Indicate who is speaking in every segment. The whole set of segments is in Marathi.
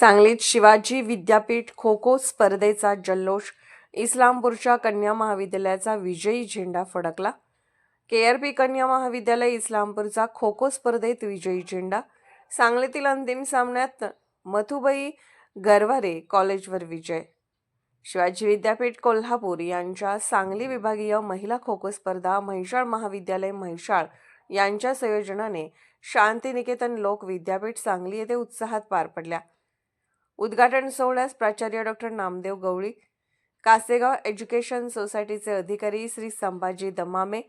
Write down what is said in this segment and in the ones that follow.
Speaker 1: सांगलीत शिवाजी विद्यापीठ खो खो स्पर्धेचा जल्लोष इस्लामपूरच्या कन्या महाविद्यालयाचा विजयी झेंडा फडकला. के आर पी कन्या महाविद्यालय इस्लामपूरचा खो खो स्पर्धेत विजयी झेंडा. सांगलीतील अंतिम सामन्यात मथुबाई गरवारे कॉलेजवर विजय. शिवाजी विद्यापीठ कोल्हापूर यांच्या सांगली विभागीय महिला खो खो स्पर्धा म्हैसाळ महाविद्यालय म्हैसाळ यांच्या संयोजनाने शांतिनिकेतन लोक विद्यापीठ सांगली येथे उत्साहात पार पडल्या. उद्घाटन सोहळ्यास प्राचार्य डॉक्टर नामदेव गवळी कासेगाव एज्युकेशन सोसायटीचे अधिकारी श्री संभाजी दमामे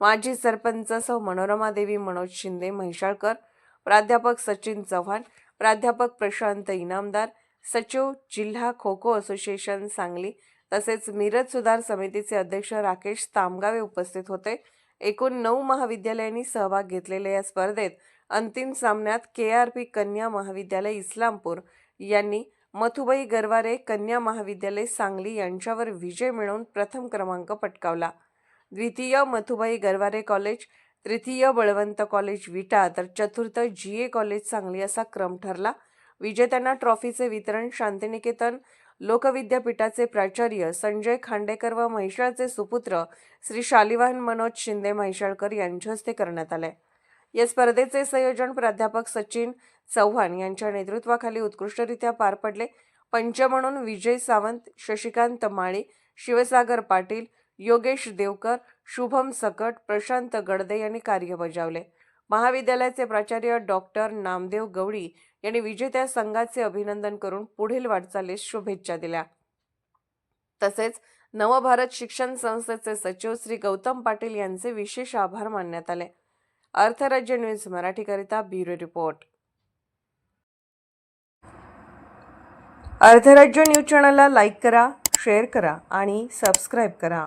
Speaker 1: माजी सरपंच सौ मनोरमा देवी मनोज शिंदे म्हैसाळकर प्राध्यापक सचिन चव्हाण प्राध्यापक प्रशांत इनामदार सचिव जिल्हा खो खो असोसिएशन सांगली तसेच मिरज सुधार समितीचे अध्यक्ष राकेश तामगावे उपस्थित होते. एकूण नऊ महाविद्यालयांनी सहभाग घेतलेल्या या स्पर्धेत अंतिम सामन्यात के आर पी कन्या महाविद्यालय इस्लामपूर यांनी मथुबाई गरवारे कन्या महाविद्यालय सांगली यांच्यावर विजय मिळवून प्रथम क्रमांक पटकावला. द्वितीय मथुबाई गरवारे कॉलेज तृतीय बळवंत कॉलेज विटा तर चतुर्थ जी ए कॉलेज सांगली असा क्रम ठरला. विजेत्यांना ट्रॉफीचे वितरण शांतिनिकेतन लोकविद्यापीठाचे प्राचार्य संजय खांडेकर व म्हैसाळचे सुपुत्र श्री शालिवाहन मनोज शिंदे म्हैसाळकर यांच्या हस्ते करण्यात आले. या स्पर्धेचे संयोजन प्राध्यापक सचिन चव्हाण यांच्या नेतृत्वाखाली उत्कृष्टरित्या पार पडले. पंच म्हणून विजय सावंत शशिकांत माळी शिवसागर पाटील योगेश देवकर शुभम सकट प्रशांत गडदे यांनी कार्य बजावले. महाविद्यालयाचे प्राचार्य डॉक्टर नामदेव गवळी यांनी विजेत्या संघाचे अभिनंदन करून पुढील वाटचालीस शुभेच्छा दिल्या. तसेच नवभारत शिक्षण संस्थेचे सचिव श्री गौतम पाटील यांचे विशेष आभार मानण्यात आले. अर्थराज्य न्यूज मराठीकरिता ब्युरो रिपोर्ट. अर्थराज्य न्यूज चॅनलला लाईक करा शेअर करा आणि सबस्क्राईब करा.